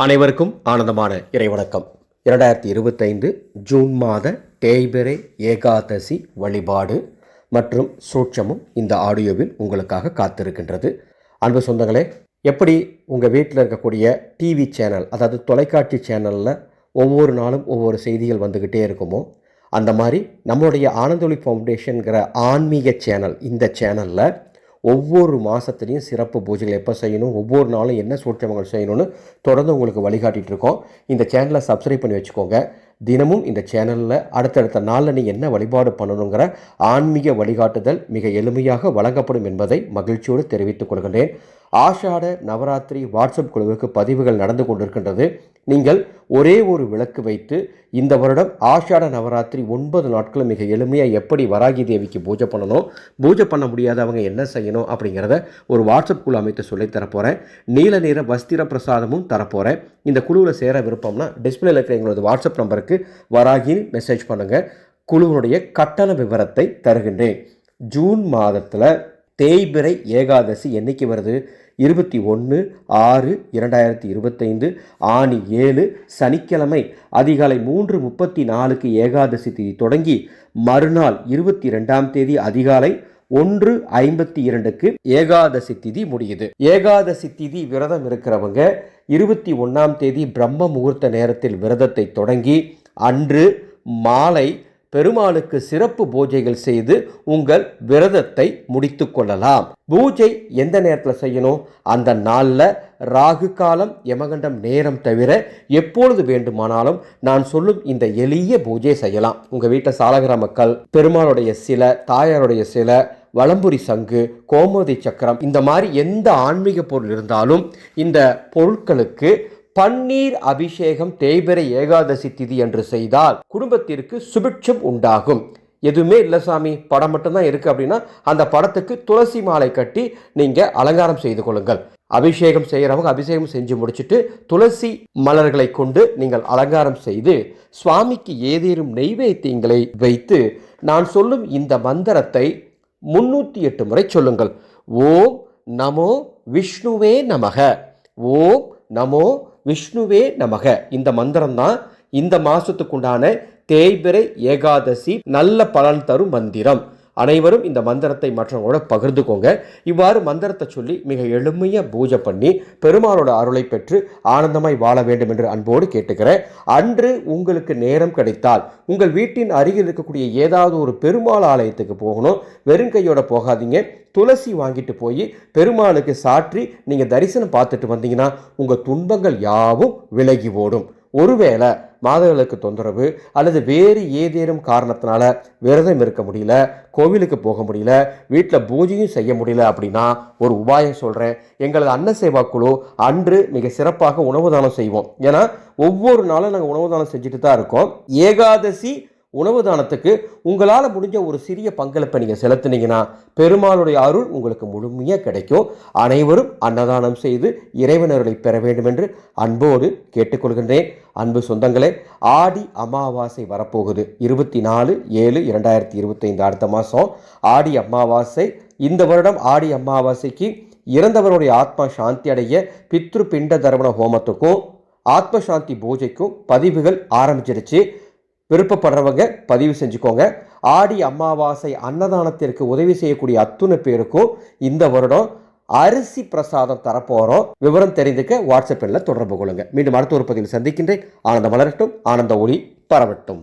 அனைவருக்கும் ஆனந்தமான இறைவணக்கம். இரண்டாயிரத்தி இருபத்தைந்து ஜூன் மாத தேய்பிரை ஏகாதசி வழிபாடு மற்றும் சூட்சமும் இந்த ஆடியோவில் உங்களுக்காக காத்திருக்கின்றது. அன்பு சொந்தங்களே எப்படி உங்கள் வீட்டில் இருக்கக்கூடிய டிவி சேனல் அதாவது தொலைக்காட்சி சேனலில் ஒவ்வொரு நாளும் ஒவ்வொரு செய்திகள் வந்துக்கிட்டே இருக்குமோ அந்த மாதிரி நம்மளுடைய ஆனந்தொலி ஃபவுண்டேஷனுங்கிற ஆன்மீக சேனல் இந்த சேனலில் ஒவ்வொரு மாதத்துலேயும் சிறப்பு பூஜைகள் எப்போ செய்யணும் ஒவ்வொரு நாளும் என்ன சூட்சமங்கள் செய்யணும்னு தொடர்ந்து உங்களுக்கு வழிகாட்டிகிட்டு இருக்கோம். இந்த சேனலை சப்ஸ்கிரைப் பண்ணி வச்சுக்கோங்க. தினமும் இந்த சேனலில் அடுத்தடுத்த நாளில் நீ என்ன வழிபாடு பண்ணணுங்கிற ஆன்மீக வழிகாட்டுதல் மிக எளிமையாக வழங்கப்படும் என்பதை மகிழ்ச்சியோடு தெரிவித்துக் கொள்கின்றேன். ஆஷாட நவராத்திரி வாட்ஸ்அப் குழுவுக்கு பதிவுகள் நடந்து கொண்டிருக்கின்றது. நீங்கள் ஒரே ஒரு விளக்கு வைத்து இந்த வருடம் ஆஷாட நவராத்திரி ஒன்பது நாட்களும் மிக எளிமையாக எப்படி வராகி தேவிக்கு பூஜை பண்ணணும் பூஜை பண்ண முடியாதவங்க என்ன செய்யணும் அப்படிங்கிறத ஒரு வாட்ஸ்அப் குழு அமைத்து சொல்லித் தரப்போகிறேன் நீல நிற வஸ்திர பிரசாதமும் தரப்போகிறேன் இந்த குழுவில் சேர விருப்பம்னா டிஸ்பிளேல இருக்கிற எங்களோட வாட்ஸ்அப் நம்பருக்கு வராகின்னு மெசேஜ் பண்ணுங்கள் குழுவினுடைய கட்டண விவரத்தை தருகின்றேன். ஜூன் மாதத்தில் தேய்பிறை ஏகாதசி என்னைக்கு வருது? இருபத்தி ஒன்று ஆறு இரண்டாயிரத்தி இருபத்தைந்து ஆணி ஏழு சனிக்கிழமை. அதிகாலை மூன்று முப்பத்தி நாலுக்கு ஏகாதசி தேதி தொடங்கி மறுநாள் இருபத்தி ரெண்டாம் தேதி அதிகாலை ஒன்று ஐம்பத்தி இரண்டுக்கு ஏகாதசி திதி முடியுது. ஏகாதசி திதி விரதம் இருக்கிறவங்க இருபத்தி ஒன்றாம் தேதி பிரம்ம முகூர்த்த நேரத்தில் விரதத்தை தொடங்கி அன்று மாலை பெருமாளுக்கு சிறப்பு பூஜைகள் செய்து உங்கள் விரதத்தை முடித்து கொள்ளலாம். பூஜை எந்த நேரத்தில் செய்யணும்? அந்த நாளில் ராகு காலம் யமகண்டம் நேரம் தவிர எப்பொழுது வேண்டுமானாலும் நான் சொல்லும் இந்த எளிய பூஜை செய்யலாம். உங்கள் வீட்டில் சாலகிர மக்கள் பெருமாளுடைய சில தாயாருடைய சில வளம்புரி சங்கு கோமதி சக்கரம் இந்த மாதிரி எந்த ஆன்மீக பொருள் இருந்தாலும் இந்த பொருட்களுக்கு பன்னீர் அபிஷேகம் தேய்பிரை ஏகாதசி திதி என்று செய்தால் குடும்பத்திற்கு சுபிட்சம் உண்டாகும். எதுவுமே இல்லை சாமி படம் மட்டும்தான் இருக்குது அப்படின்னா அந்த படத்துக்கு துளசி மாலை கட்டி நீங்கள் அலங்காரம் செய்து கொள்ளுங்கள். அபிஷேகம் செய்கிறவங்க அபிஷேகம் செஞ்சு முடிச்சுட்டு துளசி மலர்களை கொண்டு நீங்கள் அலங்காரம் செய்து சுவாமிக்கு ஏதேனும் நெய்வேத்தியங்களை வைத்து நான் சொல்லும் இந்த மந்திரத்தை முன்னூற்றி எட்டு முறை சொல்லுங்கள். ஓம் நமோ விஷ்ணுவே நமக. ஓம் நமோ விஷ்ணுவே நமக. இந்த மந்திரம் தான் இந்த மாதத்துக்குண்டான தேய்பிரை ஏகாதசி நல்ல பலன் தரும் மந்திரம். அனைவரும் இந்த மந்திரத்தை மற்றவங்களோட பகிர்ந்துக்கோங்க. இவ்வாறு மந்திரத்தை சொல்லி மிக எளிமையாக பூஜை பண்ணி பெருமாளோட அருளை பெற்று ஆனந்தமாய் வாழ வேண்டும் என்று அன்போடு கேட்டுக்கிறேன். அன்று உங்களுக்கு நேரம் கிடைத்தால் உங்கள் வீட்டின் அருகில் இருக்கக்கூடிய ஏதாவது ஒரு பெருமாள் ஆலயத்துக்கு போகணும். வெறும் கையோட போகாதீங்க. துளசி வாங்கிட்டு போய் பெருமாளுக்கு சாற்றி நீங்கள் தரிசனம் பார்த்துட்டு வந்தீங்கன்னா உங்கள் துன்பங்கள் யாவும் விலகி ஓடும். ஒருவேளை மாதவிலக்கு தொந்தரவு அல்லது வேறு ஏதேனும் காரணத்தினால விரதம் இருக்க முடியல கோவிலுக்கு போக முடியல வீட்டில் பூஜையும் செய்ய முடியல அப்படின்னா ஒரு உபாயம் சொல்கிறேன் எங்களது அன்ன சேவா குழு அன்று மிக சிறப்பாக உணவு தானம் செய்வோம். ஏன்னா ஒவ்வொரு நாளும் நாங்கள் உணவு தானம் செஞ்சுட்டு தான் இருக்கோம். ஏகாதசி உணவு தானத்துக்கு உங்களால் முடிஞ்ச ஒரு சிறிய பங்களிப்பை நீங்கள் செலுத்தினீங்கன்னா பெருமாளுடைய அருள் உங்களுக்கு முழுமையாக கிடைக்கும். அனைவரும் அன்னதானம் செய்து இறைவனர்களை பெற வேண்டும் என்று அன்போடு கேட்டுக்கொள்கின்றேன். அன்பு சொந்தங்களே ஆடி அமாவாசை வரப்போகுது. இருபத்தி நாலு ஏழு இரண்டாயிரத்தி இருபத்தைந்து அடுத்த மாதம் ஆடி அமாவாசை இந்த வருடம் ஆடி அமாவாசைக்கு இறந்தவருடைய ஆத்மா சாந்தி அடைய பித்ரு பிண்ட தர்மண ஹோமத்துக்கும் ஆத்ம சாந்தி பூஜைக்கும் பதிவுகள் ஆரம்பிச்சிருச்சு. விருப்பப்படுறவங்க பதிவு செஞ்சுக்கோங்க. ஆடி அமாவாசை அன்னதானத்திற்கு உதவி செய்யக்கூடிய அத்துணை பேருக்கும் இந்த வருடம் அரிசி பிரசாதம் தரப்போகிறோம் விவரம் தெரிந்துக்க வாட்ஸ்அப்பில் தொடர்பு கொள்ளுங்க. மீண்டும் அடுத்த ஒரு பதிவில் சந்திக்கின்றேன். ஆனந்த மலரட்டும் ஆனந்த ஒளி பரவட்டும்.